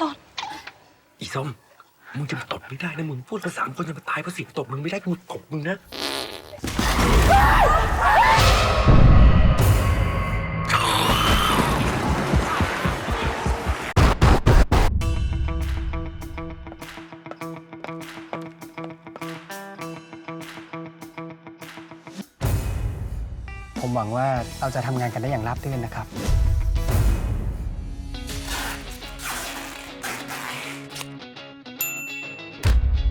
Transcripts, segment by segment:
ตดอีส้มมึงจะมาตบไม่ได้นะมึงพูดภาษามคนจะมาตายเพราะเสียงตบมึงไม่ได้กูตบมึงนะผมหวังว่าเราจะทำงานกันได้อย่างราบรื่นนะครับ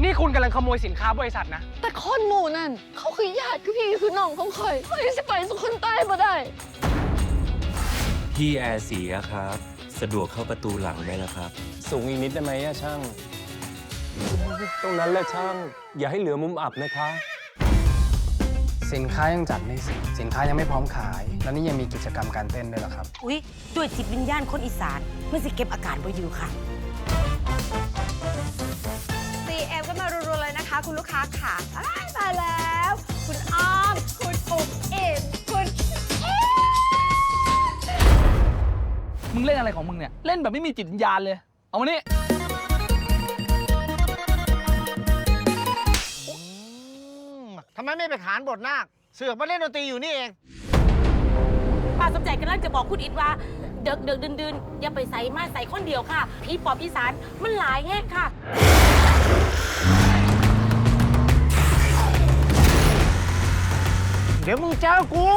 นี่คุณกำลังขโมยสินค้าบริษัทนะ แต่คนหมู่นั่น เขาคือญาติคือพี่คือน้องของข่อยข่อยสิไปสุคนใต้บ่ได้ พี่แอร์เสียครับ สะดวกเข้าประตูหลังไหมล่ะครับ สูงอีกนิดได้ไหมอะช่าง ตรงนั้นแหละช่าง อย่าให้เหลือมุมอับนะคะ สินค้ายังจัดไม่เสร็จสินค้ายังไม่พร้อมขาย แล้วนี่ยังมีกิจกรรมการเต้นด้วยเหรอครับ อุ๊ย ด้วยจิตวิญญาณคนอีสานมันสิเก็บอาการบ่อยู่ค่ะ กค้าค่ะอ้ายมาแล้ว คุณอ้อม คุณอุบอิ่มคุณเอ๊ะมึงเล่นอะไรของมึงเนี่ย เล่นแบบไม่มีจิตวิญญาณเลย เอามานี่ทำไมไม่ไปขานบทนาค เสือกมาเล่นดนตรีอยู่นี่เอง ป้าสมใจกำลังจะบอกคุณอิดว่า เดิกเดิกดืนดืนอย่าไปใส่มาใส่คนเดียวค่ะผีปอบอีสานมันหลายแง่ค่ะ เดี๋ยวมึงเจอกู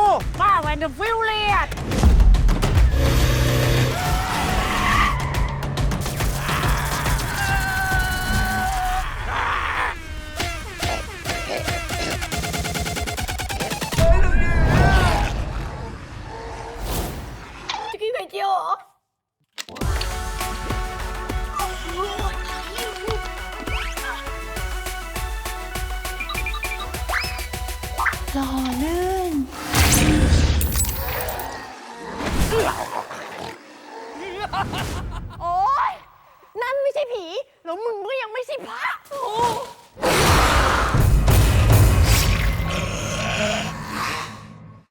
ป้าแวนเดอร์ฟิลเลียดจะกินไข่เจียวเหรอ หล่อลื่น โอ๊ย นั่นไม่ใช่ผี แล้วมึงก็ยังไม่ใช่พระ